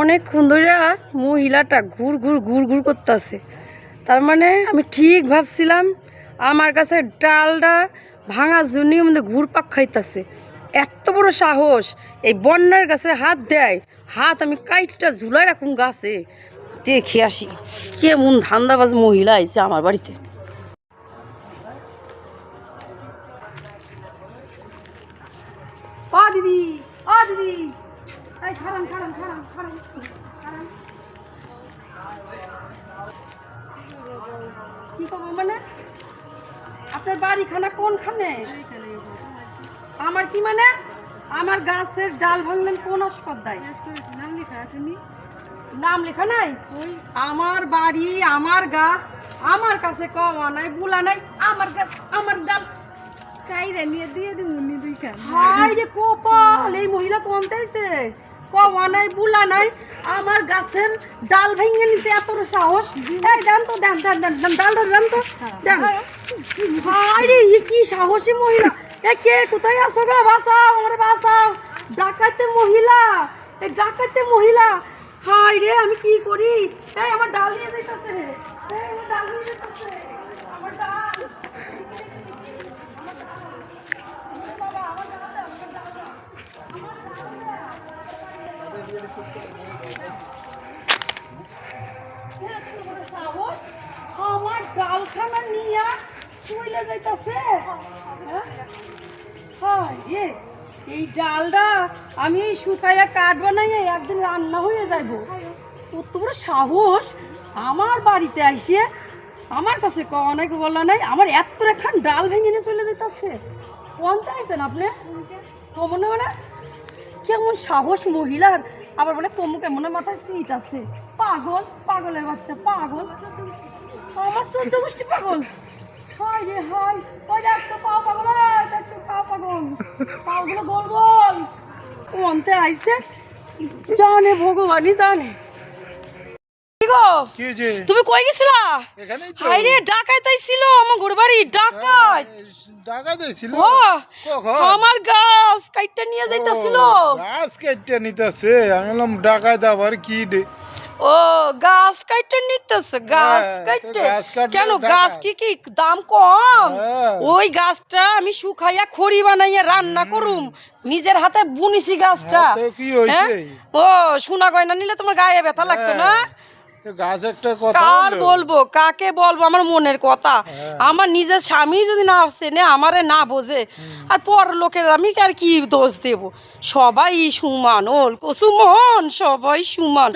অনেকক্ষণ ধরে মহিলাটা ঘুর ঘুর ঘুর ঘুর করতেছে। তার মানে আমি ঠিক ভাবছিলাম, আমার কাছে ডালটা ভাঙার জন্যই আমাদের ঘুর পাক খাইতেছে। এত বড় সাহস, এই বন্যার গাছে হাত দেয়, হাত আমি কাইটটা ঝুলাই রাখুন গাছে। দেখে আসি, কেমন ধান্দাবাজ মহিলা আইছে আমার বাড়িতে। দিদি দিদি। কি করব মানে? আপনার বাড়িখানা কোনখানে? আমার কি মানে? আমার গাছের ডাল ভাঙলেন কোন আসপদ্দায় নাম লেখা নাই? আমার বাড়ি আমার গাছ আমার কাছে কমা নাই বুলা নাই আমার গাছ আমার ডাল। কাইরা নিয়ে দিয়ে দিন দুই খান হাই রে কপাল এই মহিলা কোনতেছে কওয়া নাই, বুলা নাই, আমার গাছের ডাল ভেঙে নিছে, এত সাহস। এই, দেন তো, দেন দেন দেন দেন ডালটা দেন তো, দেন। হাই রে এ কি সাহসী মহিলা। এ কে, কোথায় আছো গো? বাঁচাও, আমারে বাঁচাও। ডাকাতে মহিলা এই ডাকাতে মহিলা। হাই রে, আমি কি করি? এই, আমার ডাল নিয়ে যাইতাছে এই, আমার ডাল নিয়ে যাইতাছে আমার ডাল সাহস আমার ডালখানা নিয়া শুইলে যাইতাছে? রে, এই ডালটা আমি শুকাইয়া কাঠ বানাইয়া একদিন রান্না হয়ে যাইব। কত সাহস আমার বাড়িতে আইসে আমার কাছে অনেক বলা নাই আমার এত খান ডাল ভেঙে নিয়ে চলে যেতেছে কোনটা আইছেন আপনি? কমনে মানে কেমন সাহস মহিলার। আবার বলে কমু কেমন মাথায় সিট আছে। পাগল, পাগলের বাচ্চা, পাগল। আমার চোদ্দ গোষ্ঠী পাগল। রে পা পাগল পাও পাগল। আইছে। জানে ভগবানই জানে। গো? কি যে তুমি কই গেছিলা? এখানেই তো। ডাকাইত আইছিল আমার ঘর বাড়ি ডাকাইত টাকা দিয়েছিল ও আমার গাছ কাইটটা নিয়ে যাইতাছিল। গাছ নিতেছে। আমি বললাম আবার কি ও গাছ কাইটে নিতেছে গাছ হ্যাঁ, কাইটে কেন গাছ কি কি দাম কম? হ্যাঁ। ওই গাছটা আমি শুকাইয়া খড়ি বানাইয়া রান্না করুম। নিজের হাতে বুনিছি গাছটা। হ্যাঁ? হ্যাঁ? ও সোনা গয়না নিলে তোমার গায়ে ব্যথা লাগতো না? গাছ একটা কথা কার বলব? কাকে বলব? আমার মনের কথা। হ্যাঁ। আমার নিজের স্বামী যদি না চেনে আমারে না বোঝে আর পর লোকের আমি আর কি দোষ দেব? সবাই সুমান ওল কসুমোহন সবাই সমান।